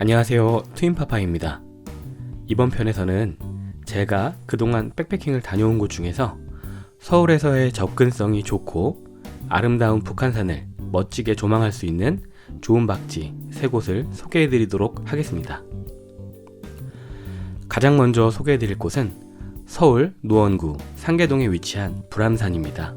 안녕하세요. 트윈파파입니다. 이번 편에서는 제가 그동안 백패킹을 다녀온 곳 중에서 서울에서의 접근성이 좋고 아름다운 북한산을 멋지게 조망할 수 있는 좋은 박지 세 곳을 소개해 드리도록 하겠습니다. 가장 먼저 소개해 드릴 곳은 서울 노원구 상계동에 위치한 불암산입니다.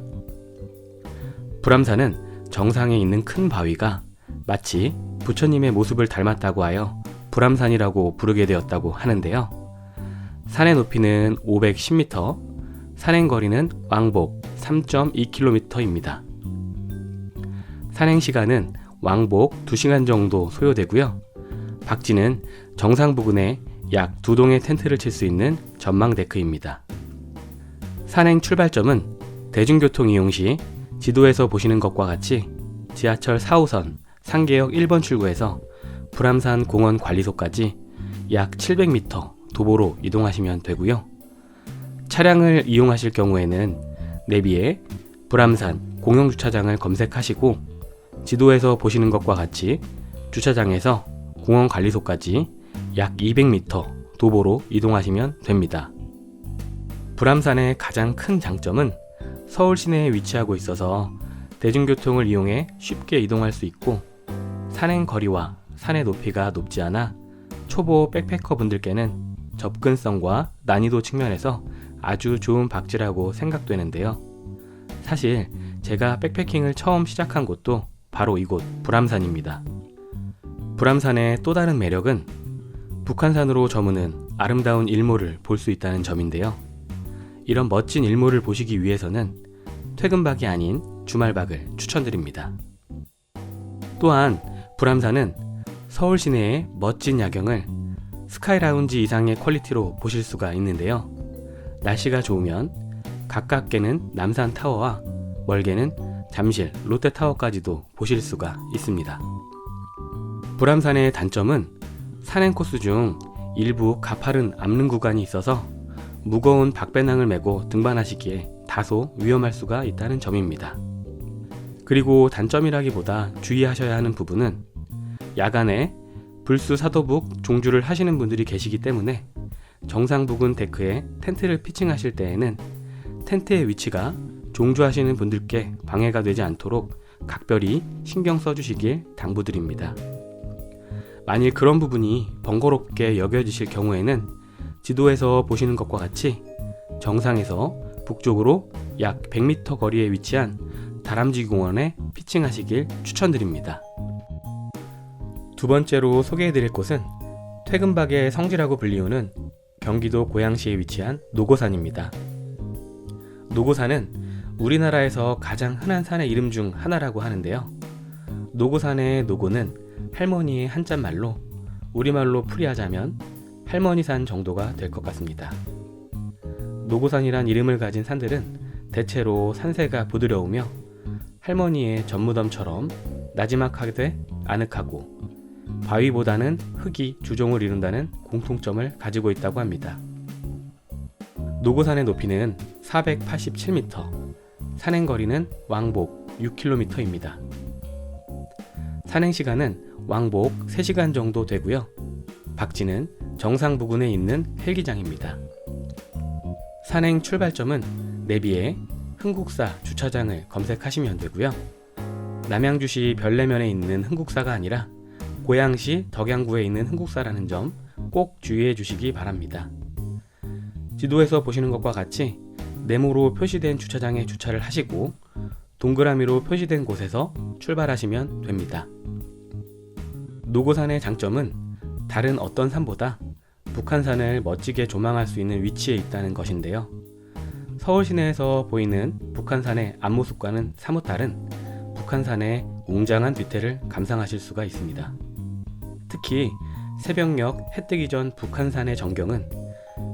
불암산은 정상에 있는 큰 바위가 마치 부처님의 모습을 닮았다고 하여 불암산이라고 부르게 되었다고 하는데요. 산의 높이는 510m, 산행거리는 왕복 3.2km입니다. 산행 시간은 왕복 2시간 정도 소요되고요. 박지는 정상 부근에 약 두 동의 텐트를 칠 수 있는 전망 데크입니다. 산행 출발점은 대중교통 이용 시 지도에서 보시는 것과 같이 지하철 4호선 상계역 1번 출구에서 불암산 공원 관리소까지 약 700m 도보로 이동하시면 되고요. 차량을 이용하실 경우에는 내비에 불암산 공영주차장을 검색하시고 지도에서 보시는 것과 같이 주차장에서 공원 관리소까지 약 200m 도보로 이동하시면 됩니다. 불암산의 가장 큰 장점은 서울 시내에 위치하고 있어서 대중교통을 이용해 쉽게 이동할 수 있고 산행 거리와 산의 높이가 높지 않아 초보 백패커 분들께는 접근성과 난이도 측면에서 아주 좋은 박지라고 생각되는데요. 사실 제가 백패킹을 처음 시작한 곳도 바로 이곳 불암산입니다. 불암산의 또 다른 매력은 북한산으로 저무는 아름다운 일몰을 볼 수 있다는 점인데요. 이런 멋진 일몰을 보시기 위해서는 퇴근박이 아닌 주말박을 추천드립니다. 또한 불암산은 서울 시내의 멋진 야경을 스카이라운지 이상의 퀄리티로 보실 수가 있는데요. 날씨가 좋으면 가깝게는 남산 타워와 멀게는 잠실 롯데타워까지도 보실 수가 있습니다. 불암산의 단점은 산행 코스 중 일부 가파른 암릉 구간이 있어서 무거운 박배낭을 메고 등반하시기에 다소 위험할 수가 있다는 점입니다. 그리고 단점이라기보다 주의하셔야 하는 부분은 야간에 불수 사도북 종주를 하시는 분들이 계시기 때문에 정상 부근 데크에 텐트를 피칭하실 때에는 텐트의 위치가 종주하시는 분들께 방해가 되지 않도록 각별히 신경 써주시길 당부드립니다. 만일 그런 부분이 번거롭게 여겨지실 경우에는 지도에서 보시는 것과 같이 정상에서 북쪽으로 약 100m 거리에 위치한 다람쥐 공원에 피칭하시길 추천드립니다. 두 번째로 소개해드릴 곳은 퇴근박의 성지라고 불리우는 경기도 고양시에 위치한 노고산입니다. 노고산은 우리나라에서 가장 흔한 산의 이름 중 하나라고 하는데요. 노고산의 노고는 할머니의 한자말로 우리말로 풀이하자면 할머니산 정도가 될 것 같습니다. 노고산이란 이름을 가진 산들은 대체로 산세가 부드러우며 할머니의 전무덤처럼 나지막하게 아늑하고 바위보다는 흙이 주종을 이룬다는 공통점을 가지고 있다고 합니다. 노고산의 높이는 487m, 산행거리는 왕복 6km입니다. 산행 시간은 왕복 3시간 정도 되고요. 박지는 정상 부근에 있는 헬기장입니다. 산행 출발점은 내비에 흥국사 주차장을 검색하시면 되고요. 남양주시 별내면에 있는 흥국사가 아니라 고양시 덕양구에 있는 흥국사라는 점 꼭 주의해 주시기 바랍니다. 지도에서 보시는 것과 같이 네모로 표시된 주차장에 주차를 하시고 동그라미로 표시된 곳에서 출발하시면 됩니다. 노고산의 장점은 다른 어떤 산보다 북한산을 멋지게 조망할 수 있는 위치에 있다는 것인데요. 서울 시내에서 보이는 북한산의 앞모습과는 사뭇 다른 북한산의 웅장한 뒤태를 감상하실 수가 있습니다. 특히 새벽녘 해 뜨기 전 북한산의 전경은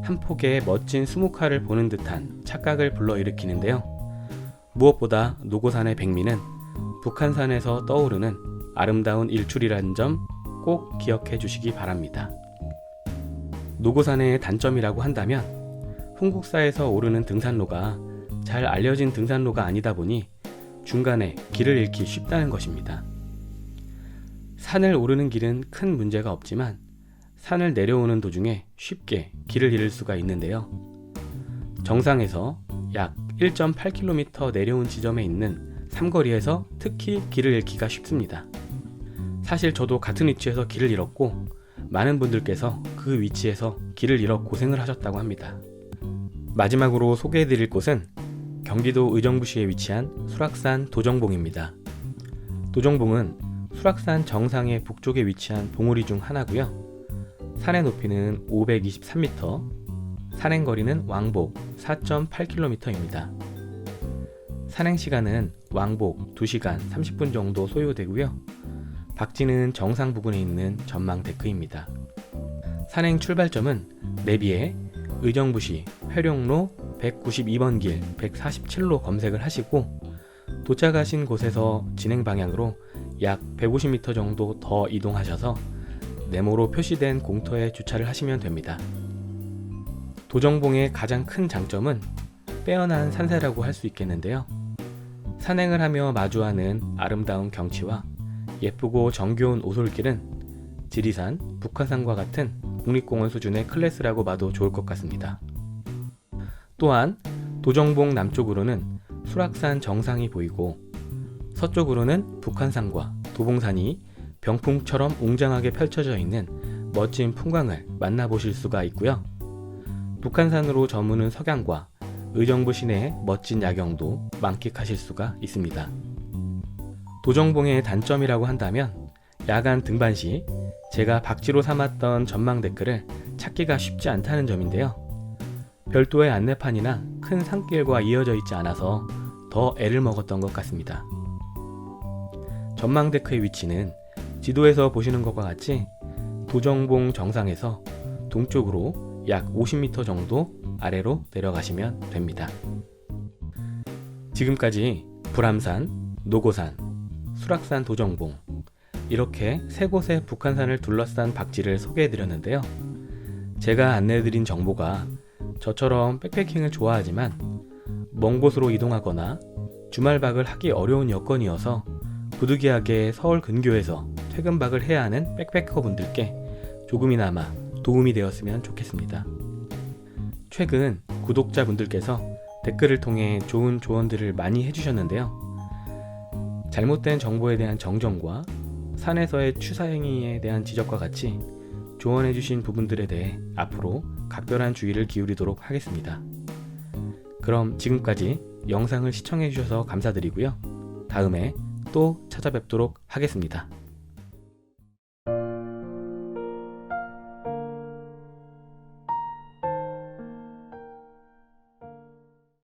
한 폭의 멋진 수묵화를 보는 듯한 착각을 불러일으키는데요. 무엇보다 노고산의 백미는 북한산에서 떠오르는 아름다운 일출이라는 점 꼭 기억해 주시기 바랍니다. 노고산의 단점이라고 한다면 흥국사에서 오르는 등산로가 잘 알려진 등산로가 아니다 보니 중간에 길을 잃기 쉽다는 것입니다. 산을 오르는 길은 큰 문제가 없지만 산을 내려오는 도중에 쉽게 길을 잃을 수가 있는데요. 정상에서 약 1.8km 내려온 지점에 있는 삼거리에서 특히 길을 잃기가 쉽습니다. 사실 저도 같은 위치에서 길을 잃었고 많은 분들께서 그 위치에서 길을 잃어 고생을 하셨다고 합니다. 마지막으로 소개해드릴 곳은 경기도 의정부시에 위치한 수락산 도정봉입니다. 도정봉은 수락산 정상의 북쪽에 위치한 봉우리 중 하나고요. 산의 높이는 523m, 산행 거리는 왕복 4.8km입니다. 산행 시간은 왕복 2시간 30분 정도 소요되고요. 박지는 정상 부근에 있는 전망 데크입니다. 산행 출발점은 내비에 의정부시 회룡로 192번 길 147로 검색을 하시고 도착하신 곳에서 진행 방향으로 약 150m 정도 더 이동하셔서 네모로 표시된 공터에 주차를 하시면 됩니다. 도정봉의 가장 큰 장점은 빼어난 산세라고 할 수 있겠는데요. 산행을 하며 마주하는 아름다운 경치와 예쁘고 정겨운 오솔길은 지리산, 북한산과 같은 국립공원 수준의 클래스라고 봐도 좋을 것 같습니다. 또한 도정봉 남쪽으로는 수락산 정상이 보이고 서쪽으로는 북한산과 도봉산이 병풍처럼 웅장하게 펼쳐져 있는 멋진 풍광을 만나보실 수가 있고요. 북한산으로 저무는 석양과 의정부 시내의 멋진 야경도 만끽하실 수가 있습니다. 도정봉의 단점이라고 한다면 야간 등반 시 제가 박지로 삼았던 전망 댓글을 찾기가 쉽지 않다는 점인데요. 별도의 안내판이나 큰 산길과 이어져 있지 않아서 더 애를 먹었던 것 같습니다. 전망 데크의 위치는 지도에서 보시는 것과 같이 도정봉 정상에서 동쪽으로 약 50m 정도 아래로 내려가시면 됩니다. 지금까지 불암산, 노고산, 수락산 도정봉 이렇게 세 곳의 북한산을 둘러싼 박지를 소개해드렸는데요. 제가 안내해드린 정보가 저처럼 백패킹을 좋아하지만 먼 곳으로 이동하거나 주말박을 하기 어려운 여건이어서 부득이하게 서울 근교에서 퇴근박을 해야 하는 백패커 분들께 조금이나마 도움이 되었으면 좋겠습니다. 최근 구독자분들께서 댓글을 통해 좋은 조언들을 많이 해주셨는데요. 잘못된 정보에 대한 정정과 산에서의 추사행위에 대한 지적과 같이 조언해주신 부분들에 대해 앞으로 각별한 주의를 기울이도록 하겠습니다. 그럼 지금까지 영상을 시청해주셔서 감사드리고요. 다음에 또 찾아뵙도록 하겠습니다.